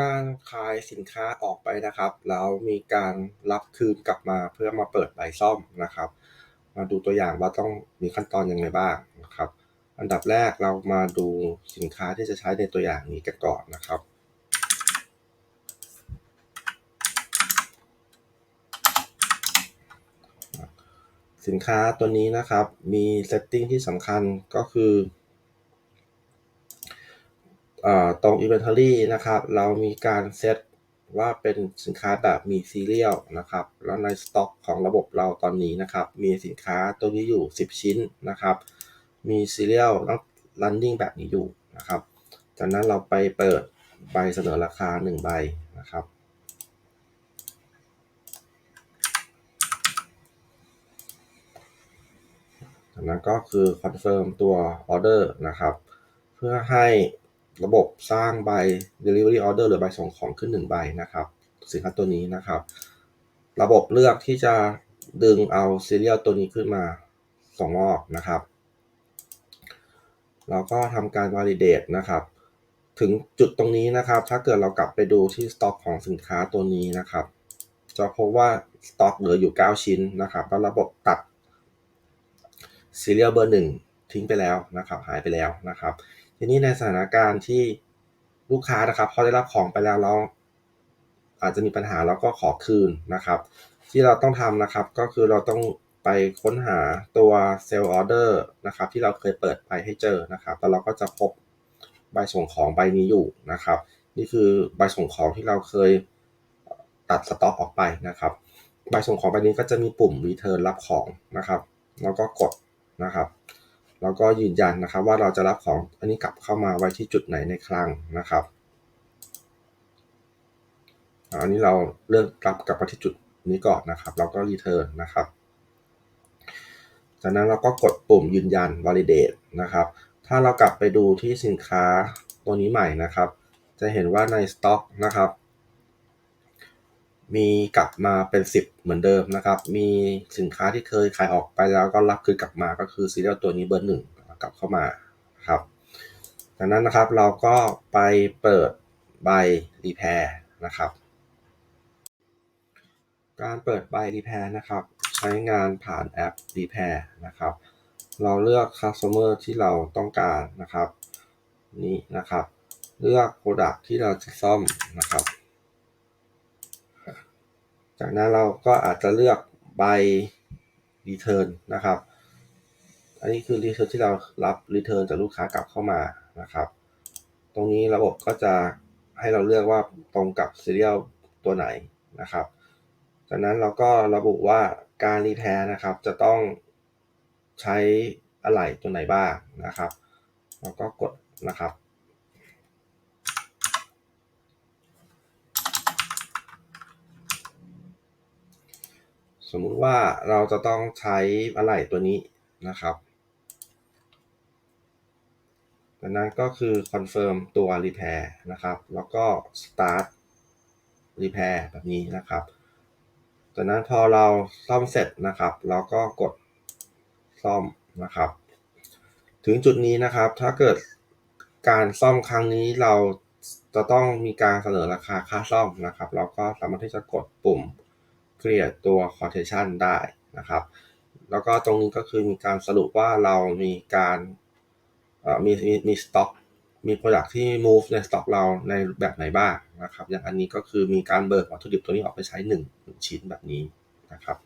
การขายสินค้าออกไปนะครับ แล้วมีการรับคืนกลับมาเพื่อมาเปิดใบซ่อมนะครับ มาดูตัวอย่างว่าต้องมีขั้นตอนยังไงบ้างนะครับ อันดับแรกเรามาดูสินค้าที่จะใช้ในตัวอย่างนี้กันก่อนนะครับสินค้าตัวนี้นะครับ มีเซตติ้งที่สำคัญก็คือ ตรง Inventory นะครับ เรามีการเซตว่าเป็นสินค้าแบบมีซีเรียลนะครับ แล้วในสต็อกของระบบเราตอนนี้นะครับ มีสินค้าตัวนี้อยู่ 10 ชิ้นนะครับ มีซีเรียล running แบบนี้อยู่นะครับ จากนั้นเราไปเปิดใบเสนอราคา 1 ใบนะครับ จากนั้นก็คือคอนเฟิร์มตัวออเดอร์นะครับ เพื่อให้ ระบบสร้างใบ delivery order หรือใบส่งของขึ้น 1 ใบนะครับ สินค้าตัวนี้นะครับ ระบบเลือกที่จะดึงเอา serial ตัวนี้ขึ้นมาส่งมอบนะครับเราก็ทำการ validate นะครับ ถึงจุดตรงนี้นะครับ ถ้าเกิดเรากลับไปดูที่สต็อกของสินค้าตัวนี้นะครับ จะพบว่าสต็อกเหลืออยู่ 9 ชิ้นนะครับ แล้วระบบตัด serial เบอร์1ทิ้งไปแล้วนะครับ หายไปแล้วนะครับ ทีนี้ในสถานการณ์ที่ลูกค้านะครับเขาได้รับของไปแล้วแล้วอาจจะมีปัญหาแล้วก็ขอคืนนะครับ ที่เราต้องทำนะครับก็คือเราต้องไปค้นหาตัวเซลล์ออเดอร์นะครับที่เราเคยเปิดไปให้เจอนะครับแล้วเราก็จะพบใบส่งของใบนี้อยู่นะครับ นี่คือใบส่งของที่เราเคยตัดสต็อกออกไปนะครับ ใบส่งของใบนี้ก็จะมีปุ่ม return รับของนะครับ แล้วก็กดนะครับ แล้วก็ยืนยันนะครับว่าเราจะรับของอันนี้กลับเข้ามาไว้ที่จุดไหนในคลังนะครับอันนี้เราเลือกรับกลับมาที่จุดนี้ก่อนนะครับแล้วก็ return นะครับ จากนั้นเราก็กดปุ่มยืนยัน validate นะครับ ถ้าเรากลับไปดูที่สินค้าตัวนี้ใหม่นะครับ จะเห็นว่าในสต็อกนะครับ มีกลับมาเป็น 10 เหมือนเดิมนะครับ มีสินค้าที่เคยขายออกไปแล้วก็รับคืนกลับมาก็คือซีเรียลตัวนี้เบอร์หนึ่งกลับเข้ามาครับจากนั้นนะครับเราก็ไปเปิดใบรีแพร์นะครับ การเปิดใบรีแพร์นะครับ ใช้งานผ่านแอปรีแพร์นะครับ เราเลือก customer ที่เราต้องการนะครับ นี่นะครับ เลือก product ที่เราจะซ่อมนะครับ จากนั้นเราก็อาจจะเลือกใบ return นะครับ อันนี้คือ return ที่เรารับ return จากลูกค้ากลับเข้ามานะครับ ตรงนี้ระบบก็จะให้เราเลือกว่าตรงกับ serial ตัวไหนนะครับ จากนั้นเราก็ระบุว่าการ repair นะครับ จะต้องใช้อะไหล่ตัวไหนบ้างนะครับ เราก็กดนะครับ สมมุติว่าเราจะต้องใช้อะไหล่ตัวนี้นะครับดังนั้นก็คือ confirm ตัว repair นะครับ แล้วก็ start repair แบบนี้นะครับจากนั้นพอเราซ่อมเสร็จนะครับ เราก็กดซ่อมนะครับ ถึงจุดนี้นะครับ ถ้าเกิดการซ่อมครั้งนี้เราจะต้องมีการเสนอราคาค่าซ่อมนะครับ เราก็สามารถที่จะกดปุ่ม เกลี่ยตัวคอเทชันได้นะครับ แล้วก็ตรงนี้ก็คือมีการสรุปว่าเรามีการมีมีมีสต็อกมี product ที่ move ในสต็อกเราในแบบไหนบ้างนะครับ อย่างอันนี้ก็คือมีการเบิกวัตถุดิบตัวนี้ออกไปใช้1 1ชิ้นแบบนี้นะครับ